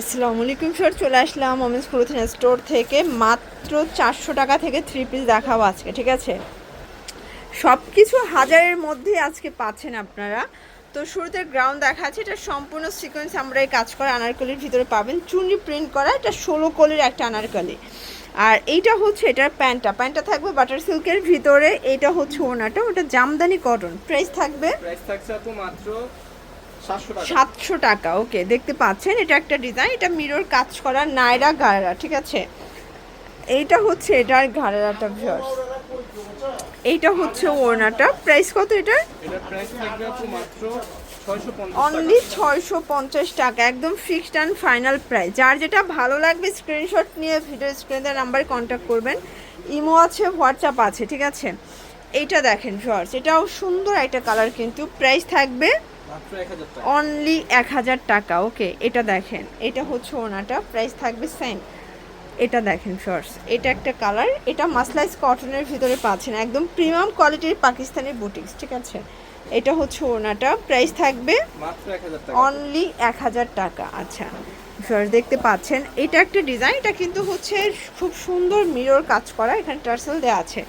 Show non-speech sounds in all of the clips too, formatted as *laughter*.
আসসালামু আলাইকুম স্যার চলে আসলাম ওমেন্স ক্লোথিং স্টোর থেকে। মাত্র চারশো টাকা থেকে থ্রি পিস দেখাবো আজকে, ঠিক আছে? সব কিছু হাজারের মধ্যে আজকে পাচ্ছেন আপনারা। তো শুরুতে গ্রাউন্ড দেখা এটা সম্পূর্ণ সিকোয়েন্স আমরা এই কাজ করা আনারকলির ভিতরে পাবেন। চুনরি প্রিন্ট করা, এটা ষোলো কলির একটা আনারকলি। আর এইটা হচ্ছে এটার প্যান্টটা। প্যান্টটা থাকবে বাটার সিল্কের ভিতরে, এইটা হচ্ছে ওনাটা। ওটা জামদানি কটন প্রাইস থাকবে? প্রাইস থাকছে মাত্র সাতশো টাকা। ওকে দেখতে পাচ্ছেন এটা একটা ডিজাইন এটা মিরর কাজ করা নায়রা গায়রা ঠিক আছে? এইটা হচ্ছে এটার ঘাড়াটা ভিউয়ার্স এইটা হচ্ছে ওড়নাটা প্রাইস কত এটার? এটার প্রাইস থাকবে আপু মাত্র ছয়শো পঞ্চাশ অনলি ছয়শো পঞ্চাশ টাকা একদম ফিক্সড অ্যান্ড ফাইনাল প্রাইস যার যেটা ভালো লাগবে স্ক্রিনশট নিয়ে ভিডিও স্ক্রিনের নাম্বারে কন্ট্যাক্ট করবেন। ইমো আছে হোয়াটসঅ্যাপ আছে ঠিক আছে? এইটা দেখেন ভিউয়ার্স এটাও সুন্দর একটা কালার কিন্তু প্রাইস থাকবে অনলি এক হাজার টাকা। ওকে এটা দেখেন এটা হচ্ছে ওনাটা প্রাইস থাকবে সেম এটা দেখেন শর্টস এটা একটা কালার এটা মাসলাইজ কটনের ভিতরে পাচ্ছেন একদম প্রিমিয়াম কোয়ালিটির পাকিস্তানি বুটিক্স ঠিক আছে? এটা হচ্ছে ওনাটা প্রাইস থাকবে অনলি এক হাজার টাকা। আচ্ছা। শর্টস দেখতে পাচ্ছেন এটা একটা ডিজাইন এটা কিন্তু হচ্ছে খুব সুন্দর মিরর কাজ করা এখানে টার্সেল দেওয়া আছে।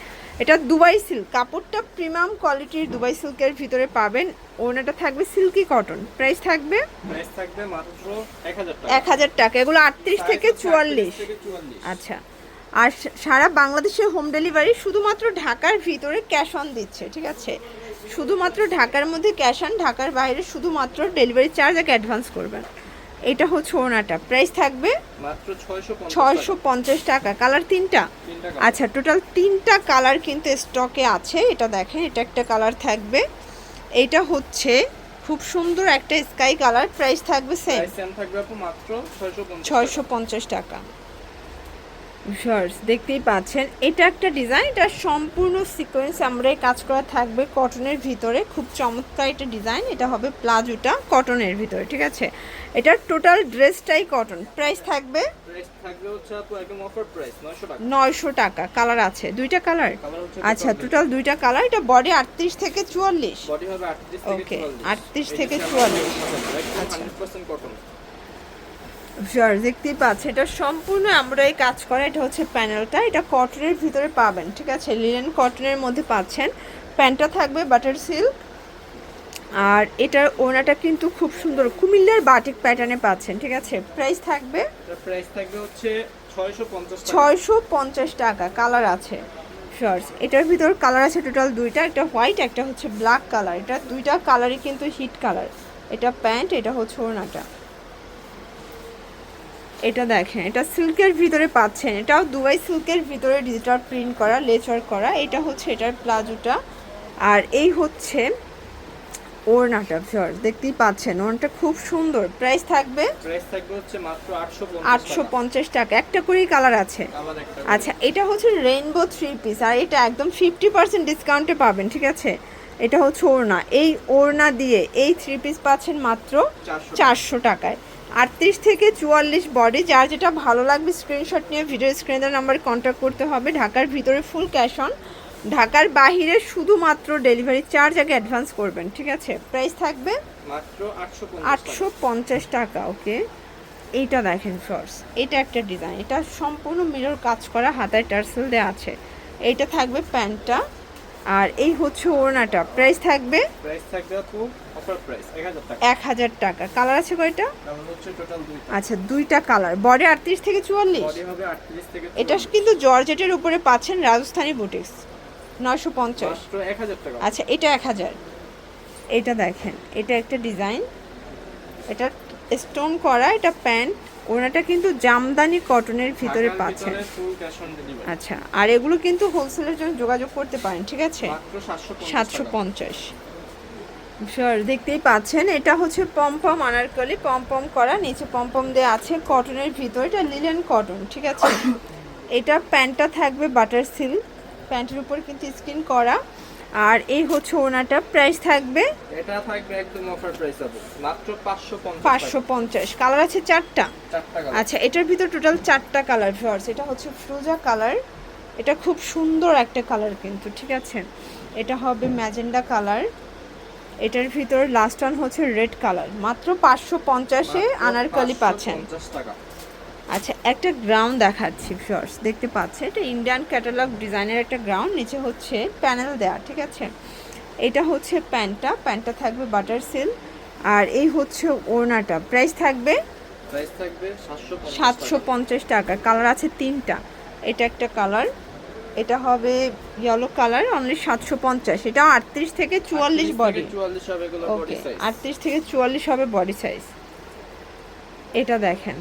এটা দুবাই সিল্ক। কাপড়টা প্রিমিয়াম কোয়ালিটির দুবাই সিল্কের ভিতরে পাবেন। ওনাটা থাকবে সিল্কি কটন। প্রাইস থাকবে প্রাইস থাকবে মাত্র এক হাজার টাকা। এক হাজার টাকা। এগুলো আটত্রিশ থেকে চুয়াল্লিশ থেকে চুয়াল্লিশ। আচ্ছা। আর সারা বাংলাদেশে হোম ডেলিভারি শুধুমাত্র ঢাকার ভিতরে ক্যাশ অন দিচ্ছে ঠিক আছে? শুধুমাত্র ঢাকার মধ্যে ক্যাশ অন ঢাকার বাইরে শুধুমাত্র ডেলিভারি চার্জ আগে অ্যাডভান্স করবেন। এটা হচ্ছে ওনাটা। প্রাইস থাকবে মাত্র ছয়শো পঞ্চাশ টাকা। কালার তিনটা? আচ্ছা টোটাল তিনটা কালার কিন্তু স্টকে আছে। এটা দেখেন এটা একটা কালার থাকবে। এটা হচ্ছে খুব সুন্দর একটা স্কাই কালার প্রাইস থাকবে সেম থাকবে মাত্র ছয়শো পঞ্চাশ টাকা। শর্টস দেখতেই পাচ্ছেন। এটা একটা ডিজাইন এটা সম্পূর্ণ সিকোয়েন্স আমরা এই কাজ করা থাকবে কটনের ভিতরে। খুব চমৎকার একটা ডিজাইন এটা হবে প্লাজোটা কটনের ভিতরে ঠিক আছে? এটার টোটাল ড্রেসটাই কটন প্রাইস থাকবে? নয়শো টাকা। কালার আছে। দুইটা কালার আচ্ছা টোটাল দুইটা কালার এটা বডি আটত্রিশ থেকে চুয়াল্লিশ। ওকে আটত্রিশ থেকে চুয়াল্লিশ। 38 থেকে 44 আচ্ছা। দেখতেই পাচ্ছেন এটা সম্পূর্ণ আমরা এই কাজ করা এটা হচ্ছে প্যানেলটা এটা কটনের ভিতরে পাবেন ঠিক আছে? লিনেন কটনের মধ্যে পাচ্ছেন প্যান্টটা থাকবে বাটার সিল্ক আর এটার ওনাটা কিন্তু খুব সুন্দর কুমিল্লার বাটিক প্যাটার্নে পাচ্ছেন ঠিক আছে? প্রাইস থাকবে প্রাইস থাকবে হচ্ছে ছয়শো পঞ্চাশ টাকা। কালার আছে। শর্টস এটার ভিতর কালার আছে টোটাল দুইটা একটা হোয়াইট একটা হচ্ছে ব্ল্যাক কালার এটা দুইটা কালারই কিন্তু হিট কালার এটা প্যান্ট এটা হচ্ছে ওড়নাটা এটা দেখেন এটা সিল্কের ভিতরে পাচ্ছেন। এটাও দুবাই সিল্কের ভিতরে ডিজিটাল প্রিন্ট করা লেচার করা। এটা হচ্ছে এটার প্লাজোটা। আর এই হচ্ছে ওড়নাটা শর্ট দেখতেই পাচ্ছেন। ওড়নাটা খুব সুন্দর। প্রাইস থাকবে প্রাইস থাকবে হচ্ছে মাত্র আটশো আটশো পঞ্চাশ টাকা। একটা করেই কালার আছে। আচ্ছা এটা হচ্ছে রেইনবো থ্রি পিস আর এটা একদম ফিফটি পার্সেন্ট ডিসকাউন্টে পাবেন ঠিক আছে? এটা হচ্ছে ওড়না। এই ওড়না দিয়ে এই থ্রি পিস পাচ্ছেন মাত্র চারশো টাকায়। আটত্রিশ থেকে চুয়াল্লিশ বডি যার যেটা ভালো লাগবে স্ক্রিনশট নিয়ে ভিডিও স্ক্রিনের নাম্বারে কন্ট্যাক্ট করতে হবে। ঢাকার ভিতরে ফুল ক্যাশ অন ঢাকার বাহিরে শুধুমাত্র ডেলিভারি চার্জ আগে অ্যাডভান্স করবেন ঠিক আছে? প্রাইস থাকবে আটশো পঞ্চাশ টাকা। ওকে এইটা দেখেন শর্টস এটা একটা ডিজাইন এটা সম্পূর্ণ মিরর কাজ করা হাতায় টার্সেল দেওয়া আছে। এইটা থাকবে প্যান্টটা। আর এই হচ্ছে ওড়নাটা। প্রাইস থাকবে? প্রাইস থাকবে আপু অফার প্রাইস এক হাজার টাকা। এক হাজার টাকা। কালার আছে কয়টা? হচ্ছে টোটাল দুইটা। আচ্ছা দুইটা কালার বডি আটত্রিশ থেকে চুয়াল্লিশ? বডি হবে আটত্রিশ থেকে এটা কিন্তু জর্জেটের উপরে পাচ্ছেন রাজস্থানি বুটিক্স নয়শো পঞ্চাশ। মাত্র এক হাজার টাকা। আচ্ছা এটা এক হাজার। এটা দেখেন এটা একটা ডিজাইন এটা স্টোন করা এটা প্যান্ট ওনাটা কিন্তু জামদানি কটনের ভিতরে পাচ্ছেন। ডেলিভারি আচ্ছা আর এগুলো কিন্তু হোলসেলের জন্য যোগাযোগ করতে পারেন ঠিক আছে? সাতশো সাতশো পঞ্চাশ। স্যার দেখতেই পাচ্ছেন এটা হচ্ছে পমপম আনারকলি পমপম করা নিচে পমপম দেওয়া আছে কটনের ভিতর এটা লিলেন কটন ঠিক আছে? *coughs* এটা প্যান্টটা থাকবে বাটার সিল্ক প্যান্টের উপর কিন্তু স্কিন করা। আর এই হচ্ছে ওনাটা প্রাইস থাকবে? এটা থাকবে একদম অফার প্রাইস হবে মাত্র পাঁচশো পঞ্চাশ পাঁচশো পঞ্চাশ কালার আছে চারটা? চারটা কালার আচ্ছা এটার ভিতর টোটাল চারটা কালার ভিউয়ার্স এটা হচ্ছে ফ্রোজা কালার এটা খুব সুন্দর একটা কালার কিন্তু ঠিক আছে? এটা হবে ম্যাজেন্ডা কালার এটার ভিতর লাস্ট ওয়ান হচ্ছে রেড কালার মাত্র পাঁচশো পঞ্চাশে আনারকলি পাচ্ছেন। 550 টাকা। আচ্ছা একটা গ্রাউন্ড দেখাচ্ছি শর্টস দেখতে পাচ্ছে এটা ইন্ডিয়ান ক্যাটালগ ডিজাইনের একটা গ্রাউন্ড নিচে হচ্ছে প্যানেল দেওয়া ঠিক আছে? এটা হচ্ছে প্যান্টটা প্যান্টটা থাকবে বাটার সিল আর এই হচ্ছে ওড়নাটা। প্রাইস থাকবে? প্রাইস থাকবে 750 সাতশো পঞ্চাশ টাকা। কালার আছে তিনটা। এটা একটা কালার এটা হবে ইয়েলো কালার অনলি সাতশো পঞ্চাশ। এটা আটত্রিশ থেকে চুয়াল্লিশ বডি থেকে 44 হবে এগুলো বডি ওকে আটত্রিশ থেকে চুয়াল্লিশ হবে বডি সাইজ এটা দেখেন।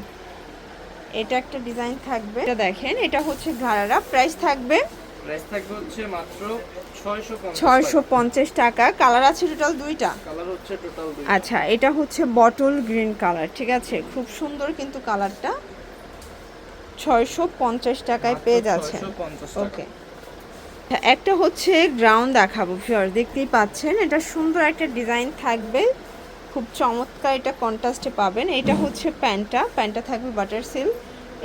এটা একটা ডিজাইন থাকবে। এটা দেখেন এটা হচ্ছে ঘাড়ারা। প্রাইস থাকবে প্রাইস থাকবে হচ্ছে মাত্র 650 ছয়শো পঞ্চাশ টাকা। কালার আছে টোটাল দুইটা? কালার হচ্ছে টোটাল দুই আচ্ছা এটা হচ্ছে বটল গ্রিন কালার ঠিক আছে? খুব সুন্দর কিন্তু কালারটা। ছয়শো পঞ্চাশ টাকায় পেয়ে যাচ্ছেন। 650 টাকা। ওকে। একটা হচ্ছে গ্রাউন্ড দেখাবো ফিওর দেখতেই পাচ্ছেন। এটা সুন্দর একটা ডিজাইন থাকবে। খুব চমৎকার এটা কন্ট্রাস্টে পাবেন। এটা হচ্ছে প্যান্টটা প্যান্টটা থাকবে বাটার সিল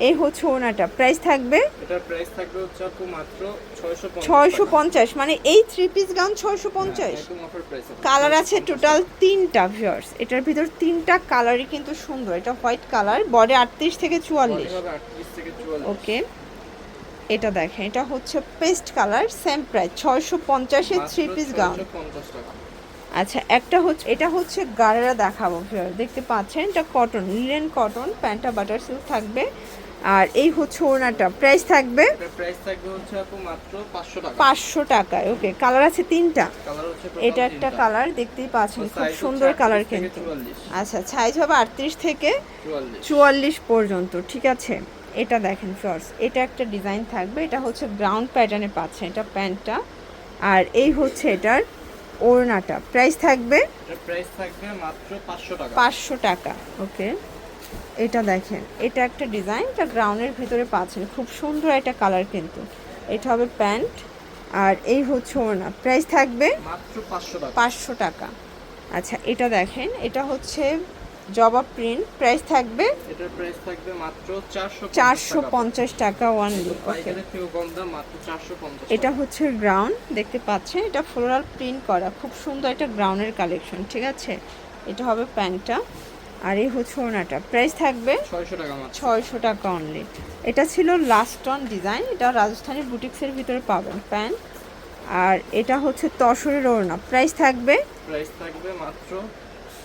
এই হচ্ছে ওনাটা। প্রাইস থাকবে? এটার প্রাইস থাকবে হচ্ছে আপু মাত্র 650 ছয়শো টাকা। পঞ্চাশ। মানে এই থ্রি পিস গাউন ছয়শো পঞ্চাশ? একদম অফার প্রাইস কালার আছে টোটাল তিনটা ভিউয়ার্স এটার ভিতর তিনটা কালারই কিন্তু সুন্দর। এটা হোয়াইট কালার বডি আটত্রিশ থেকে চুয়াল্লিশ। হবে 38 থেকে 44 ওকে। এটা দেখেন এটা হচ্ছে পেস্ট কালার সেম প্রাইস ছয়শো পঞ্চাশে থ্রি পিস গাউন 650 টাকা। আচ্ছা একটা হচ্ছে এটা হচ্ছে গাড়েরা দেখাবো দেখতে পাচ্ছেন এটা কটন লিলেন কটন প্যান্টটা বাটার সিল্ক থাকবে। আর এই হচ্ছে ওড়নাটা। প্রাইস থাকবে? প্রাইস থাকবে হচ্ছে আপু মাত্র 500 টাকা। পাঁচশো টাকায় ওকে কালার আছে তিনটা। কালার হচ্ছে এটা একটা কালার দেখতেই পাচ্ছেন খুব সুন্দর কালার কিন্তু। আচ্ছা সাইজ হবে আটত্রিশ থেকে 44 চুয়াল্লিশ পর্যন্ত ঠিক আছে? এটা দেখেন ফ্রস এটা একটা ডিজাইন থাকবে এটা হচ্ছে গ্রাউন্ড প্যাটার্নে পাচ্ছেন এটা প্যান্টটা আর এই হচ্ছে এটার ওড়নাটা। প্রাইস থাকবে? প্রাইস থাকবে মাত্র 500 টাকা। পাঁচশো টাকা। ওকে এটা দেখেন এটা একটা ডিজাইন এটা গ্রাউন্ডের ভিতরে পাচ্ছেন। খুব সুন্দর একটা কালার কিন্তু। এটা হবে প্যান্ট আর এই হচ্ছে ওড়না। প্রাইস থাকবে? মাত্র 500 টাকা। পাঁচশো টাকা। আচ্ছা এটা দেখেন এটা হচ্ছে জবা প্রিন্ট প্রাইস থাকবে এটার প্রাইস থাকবে মাত্র 450 চারশো টাকা। ওয়ানলি ওকে পাইকারি থেকেও কম মাত্র 450 এটা হচ্ছে গ্রাউন্ড দেখতে পাচ্ছেন? এটা ফ্লোরাল প্রিন্ট করা। খুব সুন্দর এটা গ্রাউন্ডের কালেকশন ঠিক আছে? এটা হবে প্যান্টটা। আর এই হচ্ছে ওনাটা প্রাইস থাকবে 600 টাকা মাত্র। ছয়শো টাকা অনলি এটা ছিল লাস্ট অন ডিজাইন এটা রাজস্থানী বুটিক্সের ভিতরে পাবেন প্যান্ট। আর এটা হচ্ছে তসরের ওড়না। প্রাইস থাকবে প্রাইস থাকবে মাত্র 850